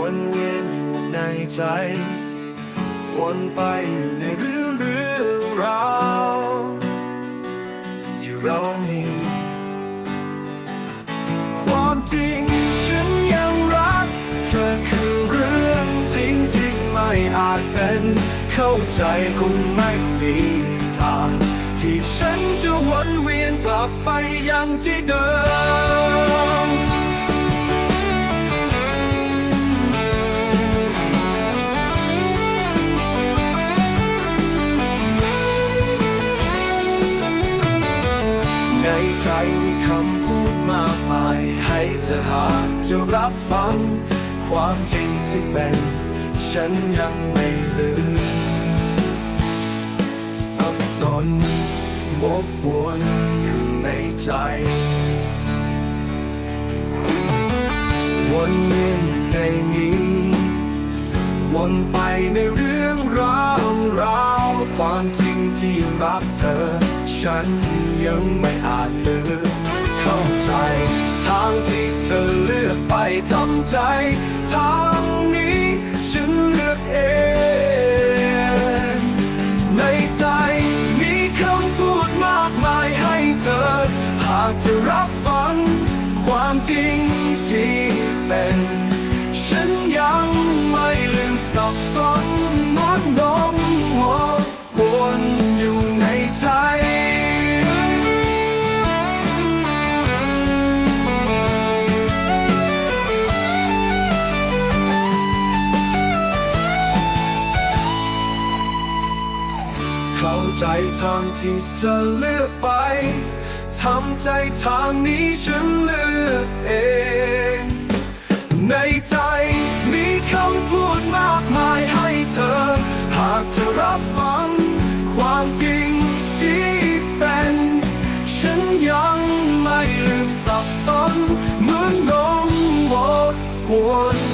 วนเวียนในใจ วนไปในเรื่องเรื่องราวที่เรามีความจริงฉันยังรัก เธอคือเรื่องจริงที่ไม่อาจเป็น เข้าใจคงไม่มีทางที่ฉันจะวนเวียนกลับไปยังที่เดิม มีคำพูดมากมาย ให้เธอหาจะรับฟัง ความจริงที่เป็น ฉันยังไม่ลืมสับสนบกวนอยู่ในใจวนเวียนอยู่ในนี้ วนไปในเรื่องราวราว ความจริงที่รักเธอ ฉันยังไม่อาจลืมเข้าใจ ทางที่เธอเลือกไปทำใจ ทางนี้ฉันเลือกเอง ในใจมีคำพูดมากมายให้เธอ หากจะรับฟัง ความจริงที่เป็น ฉันยัง เข้าใจทางที่จะเลือกไปทำใจทางนี้ฉันเลือกเอง ในใจมีคำพูดมากมายให้เธอ หากจะรับฟัง ความจริงที่เป็น ฉันยังไม่ลืมสับสนเหมือนลมวดวนอยู่ใน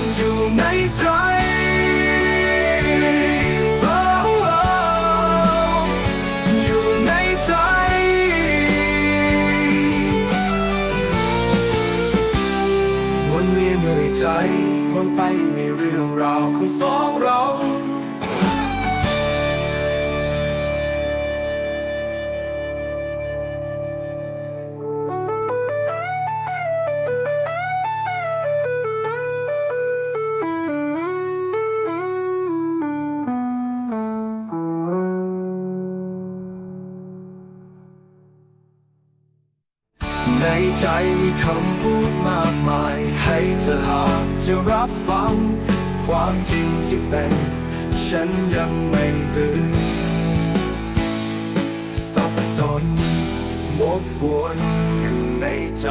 ในใจวนไปในเรื่องราวของสอง ในใจมีคำพูดมากมาย ให้เธอหากจะรับฟัง ความจริงที่เป็น ฉันยังไม่ตื่นสับสนมกวนอยู่ในใจ